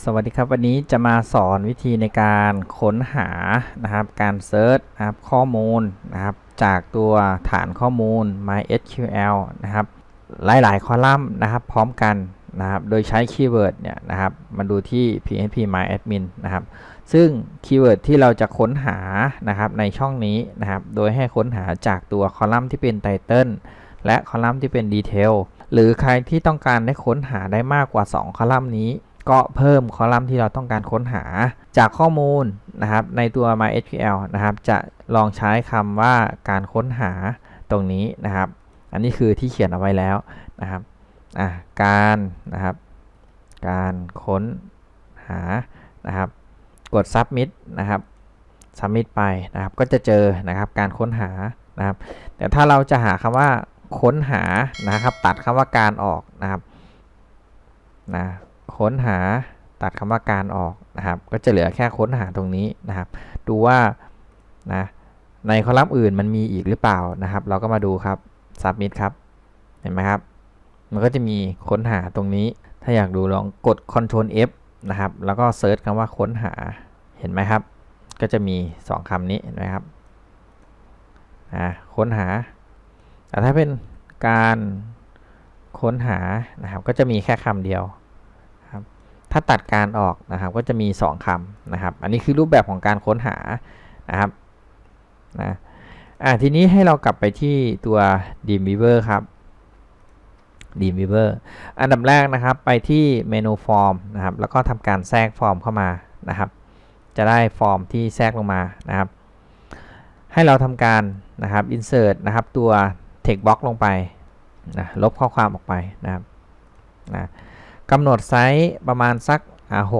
สวัสดีครับวันนี้จะมาสอนวิธีในการค้นหานะครับ การเซิร์ชนะครับข้อมูลนะครับ จากตัวฐานข้อมูล MySQL นะครับ หลาย ๆ คอลัมน์นะครับ พร้อมกันนะครับ โดยใช้คีย์เวิร์ดเนี่ยนะครับมาดูที่ php myadmin นะครับ ซึ่งคีย์เวิร์ดที่เราจะค้นหานะครับในช่องนี้นะครับ โดยให้ค้นหาจากตัวคอลัมน์ที่เป็นไตเติลและคอลัมน์ที่เป็นดีเทลหรือใครที่ต้องการได้ค้นหาได้มากกว่า 2 คอลัมน์นี้ ก็เพิ่มคอลัมน์ที่เราต้องการค้นหา จากข้อมูลนะครับในตัว MySQL นะครับ จะลองใช้คำว่าการค้นหาตรงนี้นะครับ อันนี้คือที่เขียนเอาไว้แล้วนะครับอะการนะครับ การค้นหานะครับ กด submit นะครับ submit ไปนะครับ ก็จะเจอนะครับการค้นหานะครับ แต่ถ้าเราจะหาคำว่าค้นหานะครับ ตัดคำว่าการออกนะครับนะ ค้นหาตัดคำว่าการออกนะครับ ก็จะเหลือแค่ค้นหาตรงนี้นะครับ ดูว่านะในคอลัมน์อื่นมันมีอีกหรือเปล่านะครับ เราก็มาดูครับ submit ครับ เห็นไหมครับ มันก็จะมีค้นหาตรงนี้ ถ้าอยากดูลองกด Ctrl F นะครับ แล้วก็เซิร์ชคำว่าค้นหา เห็นไหมครับ ก็จะมี 2คำนี้เห็นไหมครับอ่าค้นหา แต่ถ้าเป็นการค้นหานะครับ ก็จะมีแค่คำเดียว ถ้าตัดการออกนะครับก็จะมี 2คำนะครับ อันนี้คือรูปแบบของการค้นหานะครับนะอ่าทีนี้ให้เรากลับไปที่ตัว Dreamweaver ครับ Dreamweaver อันดับแรกนะครับไปที่เมนูฟอร์มนะครับแล้วก็ทำการแทรกฟอร์มเข้ามานะครับ จะได้ฟอร์มที่แทรกลงมานะครับ ให้เราทำการนะครับ insert นะครับตัว text box ลงไปนะลบข้อความออกไปนะครับนะ กำหนดไซส์ประมาณสักอ่า60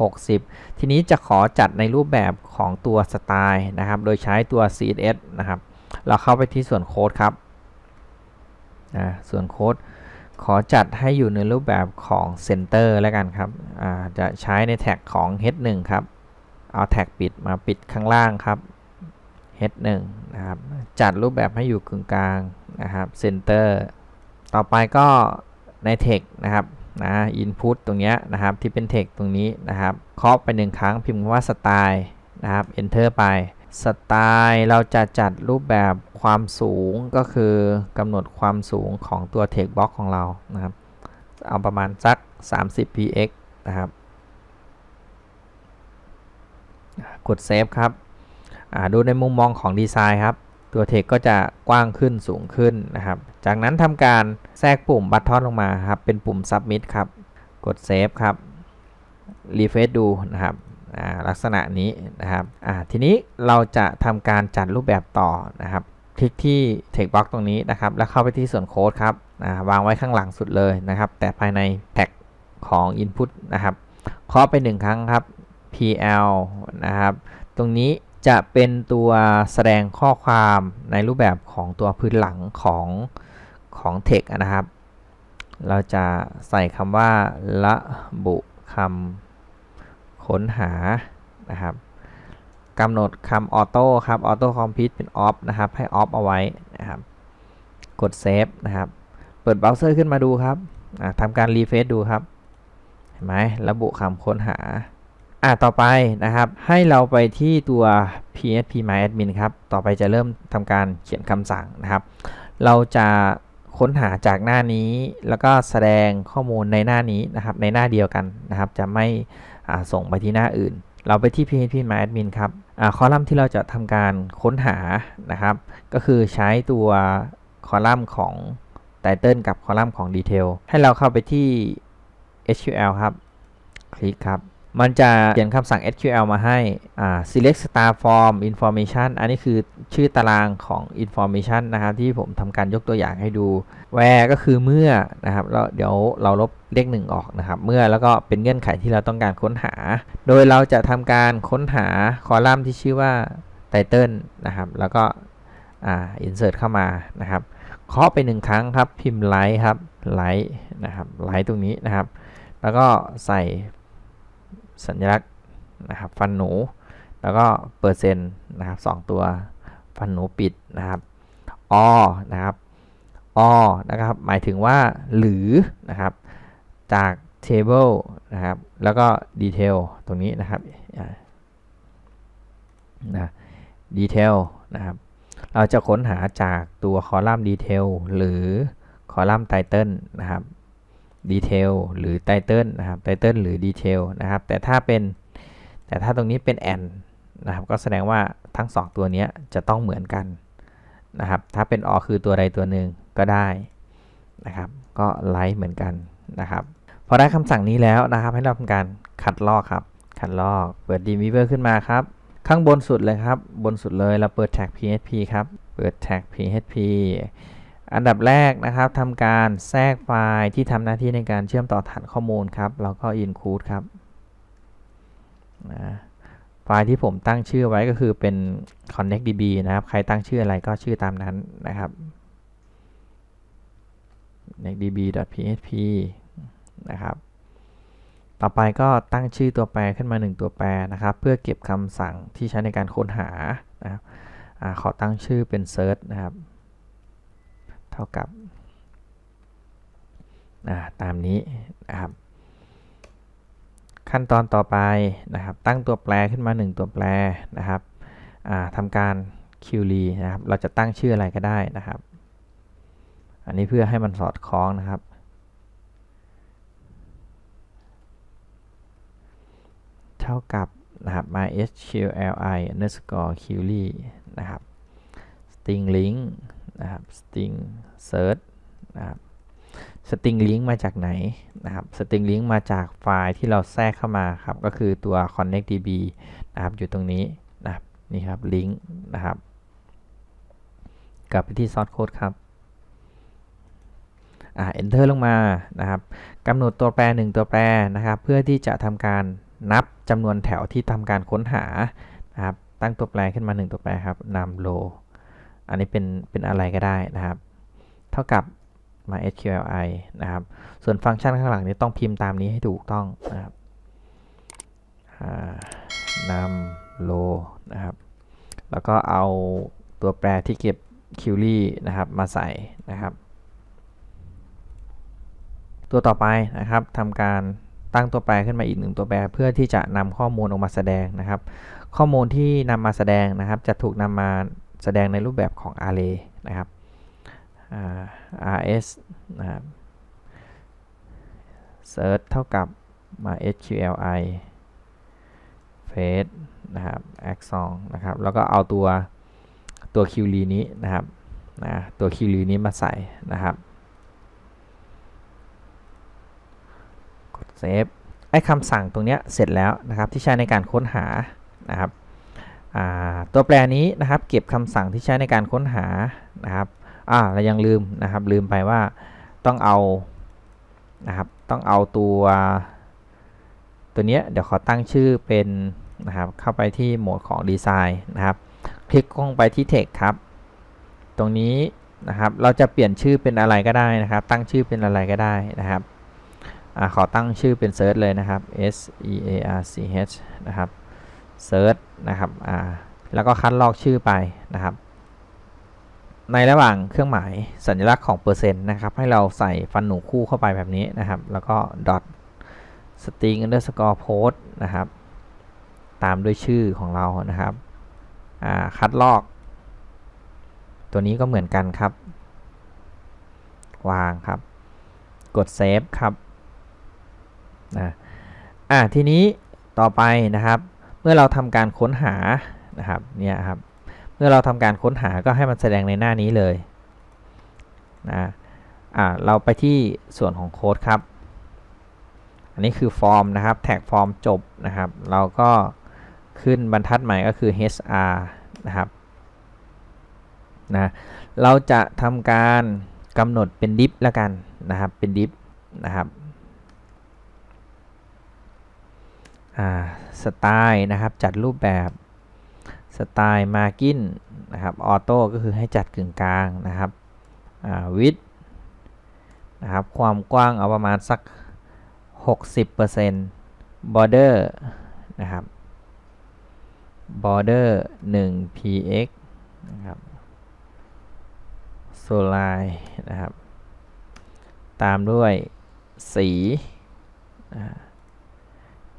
60ทีนี้จะขอจัดในรูปแบบของตัวสไตล์นะครับ โดยใช้ตัว CSS นะครับ เราเข้าไปที่ส่วนโค้ดครับส่วนโค้ดขอจัดให้อยู่ในรูปแบบของ Center แล้วกันครับจะใช้ในแท็กของ H1 ครับ เอาแท็กปิดมาปิดข้างล่างครับ H1 นะครับ จัดรูปแบบให้อยู่กึ่งกลางนะครับ Center ต่อไปก็ ใน Text นะครับนะ Input ตรงนี้นะครับที่เป็น Text ตรงนี้นะครับเคาะไปหนึ่งครั้งพิมพ์ว่าสไตล์นะครับ Enter ไปสไตล์เราจะจัดรูปแบบความสูงก็คือกำหนดความสูงของตัว Text Box ของเรานะครับ เอาประมาณสัก 30 px นะครับ กดเซฟครับดูในมุมมองของดีไซน์ครับ ตัวเทคก็จะกว้างขึ้นสูงขึ้นนะครับ จากนั้นทำการแทรกปุ่มบัตทอนลงมาครับ เป็นปุ่ม Submit ครับ กดเซฟครับรีเฟซดูนะครับลักษณะนี้นะครับทีนี้เราจะทำการจัดรูปแบบต่อนะครับ คลิกที่ Text Box ตรงนี้นะครับ แล้วเข้าไปที่ส่วนโค้ดครับวางไว้ข้างหลังสุดเลยนะครับ แต่ภายในแท็กของ Input นะครับเคาะไปหนึ่งครั้งครับ PL นะครับ ตรงนี้ จะเป็นตัวแสดงข้อความในรูปแบบของตัวพื้นหลังของของ text นะครับ เราจะใส่คำว่าระบุคำค้นหานะครับกำหนดคำออโต้ครับออโต้คอมพิวต์เป็นออฟนะครับ ให้ออฟเอาไว้นะครับ กดเซฟนะครับ เปิดเบราว์เซอร์ขึ้นมาดูครับทำการรีเฟซดูครับ เห็นไหมระบุคำค้นหา อ่าต่อไปนะครับ ให้เราไปที่ตัว php myadmin ครับ ต่อไปจะเริ่มทำการเขียนคำสั่งนะครับ เราจะค้นหาจากหน้านี้ แล้วก็แสดงข้อมูลในหน้านี้นะครับ ในหน้าเดียวกันนะครับ จะไม่ส่งไปที่หน้าอื่น เราไปที่ php myadmin ครับคอลัมน์ที่เราจะทำการค้นหานะครับ ก็คือใช้ตัวคอลัมน์ของ title กับคอลัมน์ของ detail ให้เราเข้าไปที่ SQL ครับ คลิกครับ มันจะเขียนคำสั่ง SQL มาให้ select star form information อันนี้คือชื่อตารางของ information นะครับ ที่ผมทำการยกตัวอย่างให้ดู where ก็คือเมื่อนะครับแล้วเดี๋ยวเราลบเลขหนึ่งออกนะครับ เมื่อแล้วก็เป็นเงื่อนไขที่เราต้องการค้นหา โดยเราจะทำการค้นหาคอลัมน์ที่ชื่อว่า title นะครับ แล้วก็ insert เข้ามานะครับเคาะไปหนึ่งครั้งครับ พิมพ์ไลท์ครับไลท์นะครับไลท์ตรงนี้นะครับ แล้วก็ใส่ สัญลักษณ์นะครับฟันหนู แล้วก็เปอร์เซ็นต์นะครับสตัวฟันหนูปิดนะครับอนะครับอนะครับ หมายถึงว่าหรือนะครับจาก table นะครับ แล้วก็ detail ตรงนี้นะครับนะ detail นะครับ เราจะค้นหาจากตัวคอลัมน์ detail หรือคอลัมน์ title นะครับ detail หรือ title นะครับ title หรือ detail นะครับแต่ถ้าเป็นแต่ถ้าตรงนี้เป็น and นะครับก็แสดงว่าทั้งสองตัวนี้จะต้องเหมือนกันนะครับถ้าเป็น or คือตัวใดตัวหนึ่งก็ได้นะครับก็ไลค์เหมือนกันนะครับพอได้คำสั่งนี้แล้วนะครับให้เราทำการคัดลอกครับคัดลอกเปิด Dreamweaver ขึ้นมาครับ ข้างบนสุดเลยครับ บนสุดเลยเราเปิด tag php ครับ เปิด tag php อันดับแรกนะครับทำการแทรกไฟล์ที่ทำหน้าที่ในการเชื่อมต่อฐานข้อมูลครับ แล้วก็ include ครับนะไฟล์ที่ผมตั้งชื่อไว้ก็คือเป็น connectdb นะครับ ใครตั้งชื่ออะไรก็ชื่อตามนั้นนะครับ connectdb.php นะครับ ต่อไปก็ตั้งชื่อตัวแปรขึ้นมา 1 ตัวแปรนะครับ เพื่อเก็บคำสั่งที่ใช้ในการค้นหานะครับอขอตั้งชื่อเป็น search นะครับ เท่ากับตามนี้นะครับ ขั้นตอนต่อไปนะครับ ตั้งตัวแปรขึ้นมา 1 ตัวแปรนะครับทำการ query นะครับ เราจะตั้งชื่ออะไรก็ได้นะครับ อันนี้เพื่อให้มันสอดคล้องนะครับ เท่ากับนะครับ mysqli underscore query นะครับ string link นะครับ string search นะครับ string link มาจากไหนนะครับ string link มาจากไฟล์ที่เราแทรกเข้ามาครับ ก็คือตัว connectdb นะครับ อยู่ตรงนี้นะครับนี่ครับ link นะครับ กลับไปที่ source code ครับอ่า enter ลงมานะครับกำหนดตัวแปร 1 ตัวแปรนะครับ เพื่อที่จะทำการนับจำนวนแถวที่ทำการค้นหานะครับ ตั้งตัวแปรขึ้นมา 1 ตัวแปรครับนำ row อันนี้เป็นเป็นอะไรก็ได้นะครับ เท่ากับ mysqli นะครับ ส่วนฟังก์ชันข้างหลังนี้ต้องพิมพ์ตามนี้ให้ถูกต้องนะครับนำ row นะครับ แล้วก็เอาตัวแปรที่เก็บ query นะครับมาใส่นะครับ ตัวต่อไปนะครับทำการตั้งตัวแปรขึ้นมาอีกหนึ่งตัวแปรเพื่อที่จะนำข้อมูลออกมาแสดงนะครับ ข้อมูลที่นำมาแสดงนะครับ จะถูกนำมา แสดงในรูปแบบของ array นะครับ rs นะครับ search เท่ากับมา sqli face นะครับ axon นะครับ แล้วก็เอาตัวตัว query นี้นะครับนะตัว query นี้มาใส่นะครับ กด save ไอ้คำสั่งตรงนี้เสร็จแล้วนะครับที่ใช้ในการค้นหานะครับ ตัวแปรนี้นะครับเก็บคำสั่งที่ใช้ในการค้นหานะครับอ่าเรายังลืมนะครับลืมไปว่าต้องเอานะครับต้องเอาตัวตัวนี้เดี๋ยวขอตั้งชื่อเป็นนะครับเข้าไปที่โหมดของดีไซน์นะครับ คลิกลงไปที่ text ครับ ตรงนี้นะครับเราจะเปลี่ยนชื่อเป็นอะไรก็ได้นะครับ ตั้งชื่อเป็นอะไรก็ได้นะครับอขอตั้งชื่อเป็น search เลยนะครับ s e a r c h นะครับ search นะครับอ่าแล้วก็คัดลอกชื่อไปนะครับ ในระหว่างเครื่องหมายสัญลักษณ์ของเปอร์เซ็นต์นะครับ ให้เราใส่ฟันหนูคู่เข้าไปแบบนี้นะครับ แล้วก็ dot string underscore post นะครับ ตามด้วยชื่อของเรานะครับคัดลอก ตัวนี้ก็เหมือนกันครับ วางครับ กดเซฟครับนะอ่าทีนี้ต่อไปนะครับ เมื่อเราทำการค้นหานะครับเนี่ยครับเมื่อเราทำการค้นหาก็ให้มันแสดงในหน้านี้เลยนะอ่าเราไปที่ส่วนของโค้ดครับ อันนี้คือฟอร์มนะครับแท็กฟอร์มจบนะครับ เราก็ขึ้นบรรทัดใหม่ก็คือ HR นะครับนะเราจะทำการกำหนดเป็นดิฟแล้วกันนะครับเป็นดิฟนะครับ สไตล์นะครับจัดรูปแบบสไตล์มาร์กินนะครับออโต้ก็คือให้จัดกึ่งกลางนะครับวิดนะครับความกว้างเอาประมาณสัก 60% border นะครับ border 1 px นะครับ s o l i นะครับ ตามด้วยสีนะ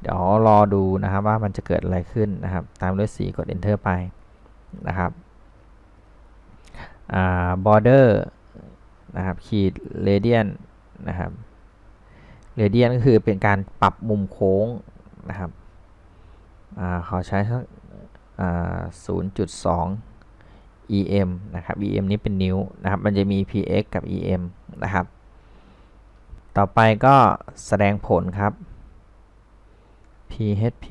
เดี๋ยวรอดูนะครับว่ามันจะเกิดอะไรขึ้นนะครับ ตามด้วยสีกด enter ไปนะครับ border นะครับขีด radian นะครับ radian ก็คือเป็นการปรับมุมโค้งนะครับเขาใช้สัก0.2 em นะครับ em นี้เป็นนิ้วนะครับ มันจะมี px กับ em นะครับ ต่อไปก็แสดงผลครับ php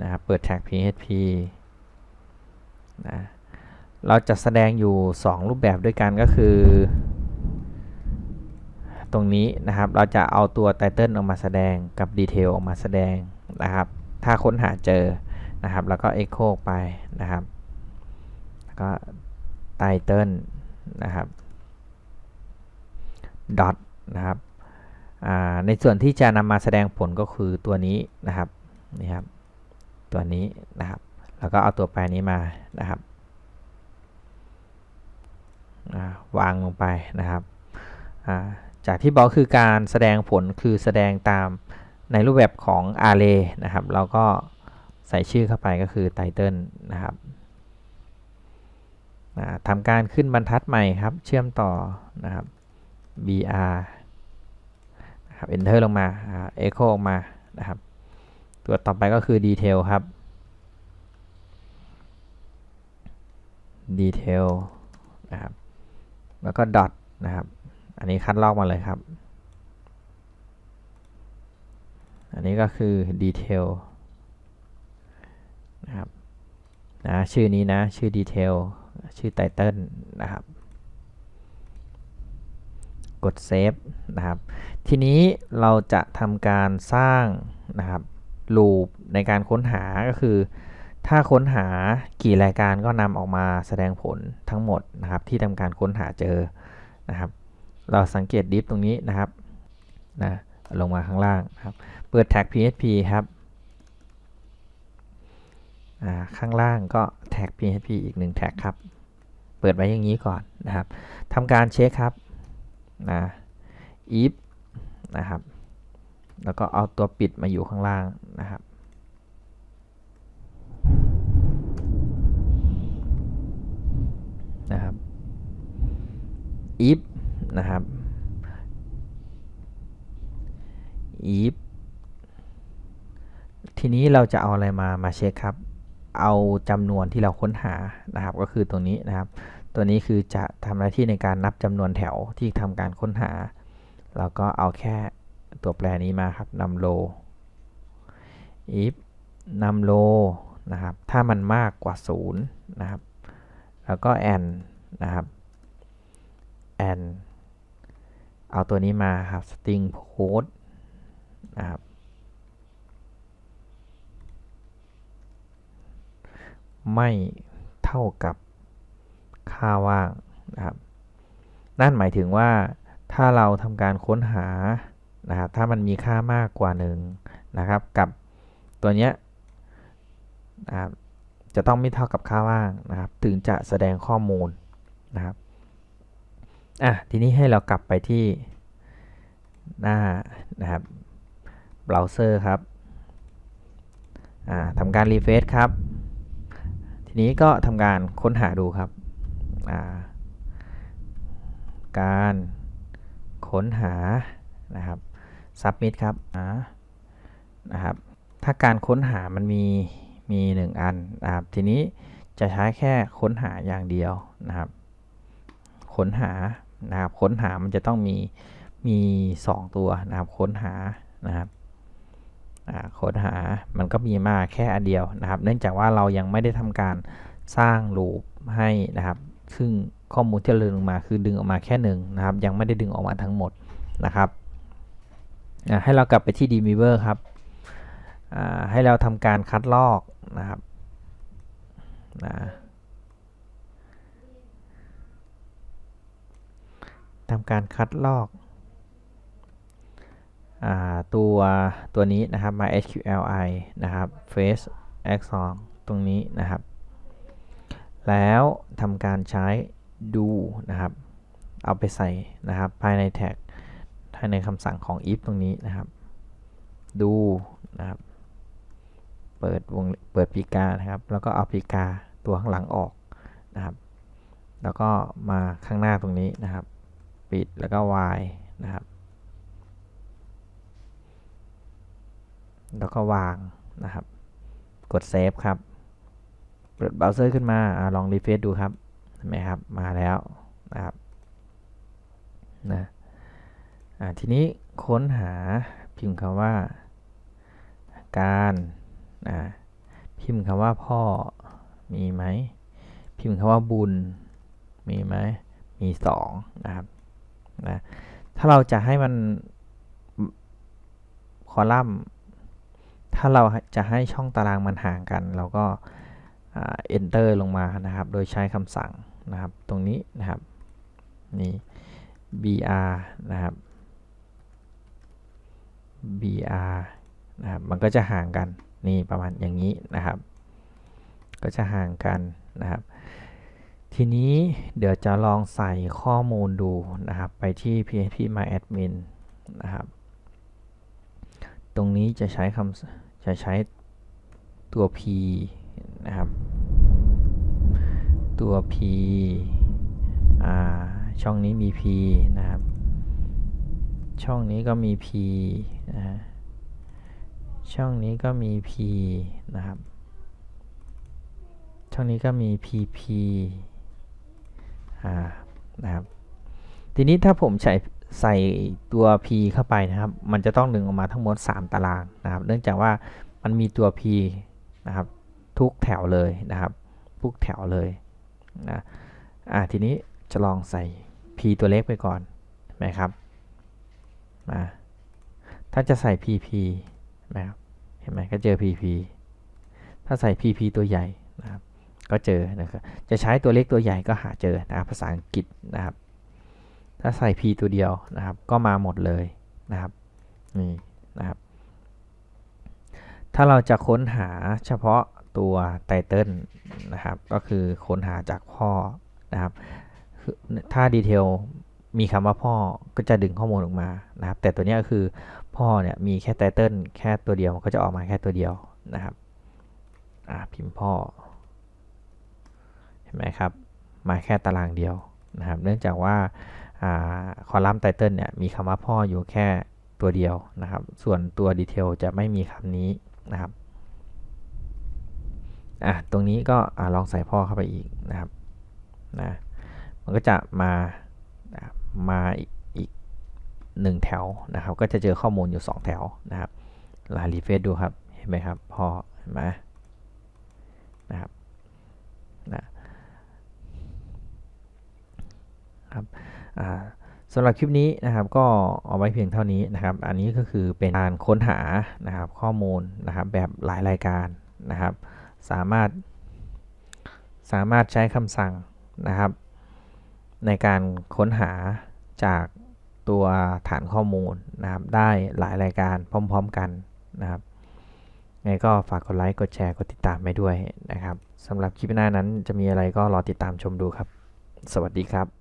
นะครับเปิดแท็ก php นะเราจะแสดงอยู่ 2 รูปแบบด้วยกันก็คือ ตรงนี้นะครับเราจะเอาตัวไตเติลออกมาแสดงกับดีเทลออกมาแสดงนะครับ ถ้าค้นหาเจอนะครับ แล้วก็ Echo ไปนะครับแล้วก็ไตเติลนะครับดอทนะครับ ในส่วนที่จะนำมาแสดงผลก็คือตัวนี้นะครับนี่ครับตัวนี้นะครับแล้วก็เอาตัวแปรนี้มานะครับวางลงไปนะครับจากที่บอกคือการแสดงผลคือแสดงตามในรูปแบบของ array นะครับเราก็ใส่ชื่อเข้าไปก็คือ title นะครับทำการขึ้นบรรทัดใหม่ครับ เชื่อมต่อนะครับ br ครับ enter ลงมา echo ออกมานะครับ ตัวต่อไปก็คือ detail ครับ detail นะครับ แล้วก็ดอทนะครับ อันนี้คัดลอกมาเลยครับ อันนี้ก็คือดีเทลนะครับนะชื่อนี้นะ ชื่อดีเทลชื่อไตเติลนะครับ กดเซฟนะครับ ทีนี้เราจะทำการสร้างนะครับลูปในการค้นหาก็คือ ถ้าค้นหากี่รายการก็นำออกมาแสดงผลทั้งหมดนะครับที่ทำการค้นหาเจอนะครับ เราสังเกตดิฟตรงนี้นะครับนะลงมาข้างล่างครับ เปิดแท็ก php ครับข้างล่างก็แท็ก php อีกหนึ่งแท็กครับ เปิดไว้อย่างนี้ก่อนนะครับทำการเช็คครับ นะ if นะครับ แล้วก็เอาตัวปิดมาอยู่ข้างล่างนะครับนะครับ if นะครับ if ทีนี้เราจะเอาอะไรมามาเช็คครับ เอาจำนวนที่เราค้นหานะครับ ก็คือตรงนี้นะครับ ตัวนี้คือจะทำหน้าที่ในการนับจำนวนแถวที่ทำการค้นหาเราก็เอาแค่ตัวแปรนี้มาครับนำโล if นำโลนะครับ ถ้ามันมากกว่า 0 นะครับ แล้วก็ and นะครับ and เอาตัวนี้มาครับ string code นะครับ ไม่เท่ากับ ค่าว่างนะครับ นั่นหมายถึงว่าถ้าเราทำการค้นหานะครับถ้ามันมีค่ามากกว่าหนึ่งนะครับกับตัวเนี้ยนะครับจะต้องไม่เท่ากับค่าว่างนะครับ ถึงจะแสดงข้อมูลนะครับอะทีนี้ให้เรากลับไปที่หน้านะครับเบราว์เซอร์ครับอ่าทำการรีเฟรชครับ ทีนี้ก็ทำการค้นหาดูครับ การค้นหานะครับ submit ครับนะครับ ถ้าการค้นหามันมีมี 1 อันนะครับ ทีนี้จะใช้แค่ค้นหาอย่างเดียวนะครับ ค้นหานะครับ ค้นหามันจะต้องมีมี 2 ตัวนะครับ ค้นหานะครับค้นหามันก็มีมาแค่อันเดียวนะครับ เนื่องจากว่าเรายังไม่ได้ทำการสร้างลูปให้นะครับ ซึ่งข้อมูลที่เราดึงมาคือดึงออกมาแค่หนึ่งนะครับ ยังไม่ได้ดึงออกมาทั้งหมดนะครับให้เรากลับไปที่ Dreamweaver ครับให้เราทำการคัดลอกนะครับนะทำการคัดลอกอตัวตัวนี้นะครับ MySQLi นะครับ face axon ตรงนี้นะครับ แล้วทำการใช้ดูนะครับ เอาไปใส่นะครับ ภายในแท็กภายในคำสั่งของ if ตรงนี้นะครับดูนะครับ เปิดวงเปิดปีกานะครับ แล้วก็เอาปีกาตัวข้างหลังออกนะครับ แล้วก็มาข้างหน้าตรงนี้นะครับ ปิดแล้วก็ Y นะครับ แล้วก็วางนะครับ กดเซฟครับ เปิดเบราว์เซอร์ขึ้นมาอลองรีเฟรชดูครับเห็นไหมครับมาแล้วนะครับนะทีนี้ค้นหาพิมพ์คำว่า การพิมพ์คำว่าพ่อมีไหมพิมพ์คำว่าบุญมีไหมมีสองนะครับนะถ้าเราจะให้มันคอลัมน์ ถ้าเราจะให้ช่องตารางมันห่างกัน เราก็ enter ลงมานะครับ โดยใช้คำสั่งนะครับ ตรงนี้นะครับนี่ br นะครับ br นะครับมันก็จะห่างกันนี่ประมาณอย่างนี้นะครับ ก็จะห่างกันนะครับ ทีนี้เดี๋ยวจะลองใส่ข้อมูลดูนะครับ ไปที่ php my admin นะครับ ตรงนี้จะใช้คำจะใช้ตัว p นะครับ ตัว p ช่องนี้มี p นะครับ ช่องนี้ก็มี p นะฮะช่องนี้ก็มี p นะครับ ช่องนี้ก็มี pp อ่านะครับ ทีนี้ถ้าผมใช้ใส่ตัว p เข้าไปนะครับ มันจะต้องดึงออกมาทั้งหมด 3 ตารางนะครับ เนื่องจากว่ามันมีตัว p นะครับ ทุกแถวเลยนะครับทุกแถวเลยนะอ่าทีนี้จะลองใส่ p ตัวเล็กไปก่อนไหมครับมาถ้าจะใส่ pp นะครับเห็นไหมก็เจอ pp ถ้าใส่ pp ตัวใหญ่นะครับก็เจอนะครับจะใช้ตัวเล็กตัวใหญ่ก็หาเจอนะครับภาษาอังกฤษนะครับ ถ้าใส่ p ตัวเดียวนะครับ ก็มาหมดเลยนะครับนี่นะครับ ถ้าเราจะค้นหาเฉพาะ ตัวไตเติลนะครับ ก็คือค้นหาจากพ่อนะครับ ถ้าดีเทลมีคำว่าพ่อก็จะดึงข้อมูลออกมานะครับ แต่ตัวนี้ก็คือพ่อเนี่ยมีแค่ไตเติลแค่ตัวเดียวก็จะออกมาแค่ตัวเดียวนะครับพิมพ์พ่อ เห็นไหมครับ มาแค่ตารางเดียวนะครับ เนื่องจากว่าคอลัมน์ไตเติลเนี่ยมีคำว่าพ่ออยู่แค่ตัวเดียวนะครับ ส่วนตัวดีเทลจะไม่มีคำนี้นะครับ อะตรงนี้ก็ลองใส่พ่อเข้าไปอีกนะครับนะมันก็จะมามาอีกหนึ่งแถวนะครับ ก็จะเจอข้อมูลอยู่ 2 แถวนะครับลารีเฟซดูครับเห็นไหมครับพ่อเห็นไหมนะครับนะครับสำหรับคลิปนี้นะครับก็เอาไว้เพียงเท่านี้นะครับ อันนี้ก็คือเป็นการค้นหานะครับข้อมูลนะครับแบบหลายรายการนะครับ สามารถ สามารถใช้คำสั่งนะครับ ในการค้นหาจากตัวฐานข้อมูลนะครับ ได้หลายรายการพร้อม ๆกันนะครับไงก็ฝากกดไลค์ กดแชร์ กดติดตามไปด้วยนะครับสำหรับคลิปหน้านั้นจะมีอะไรก็รอติดตามชมดูครับ สวัสดีครับ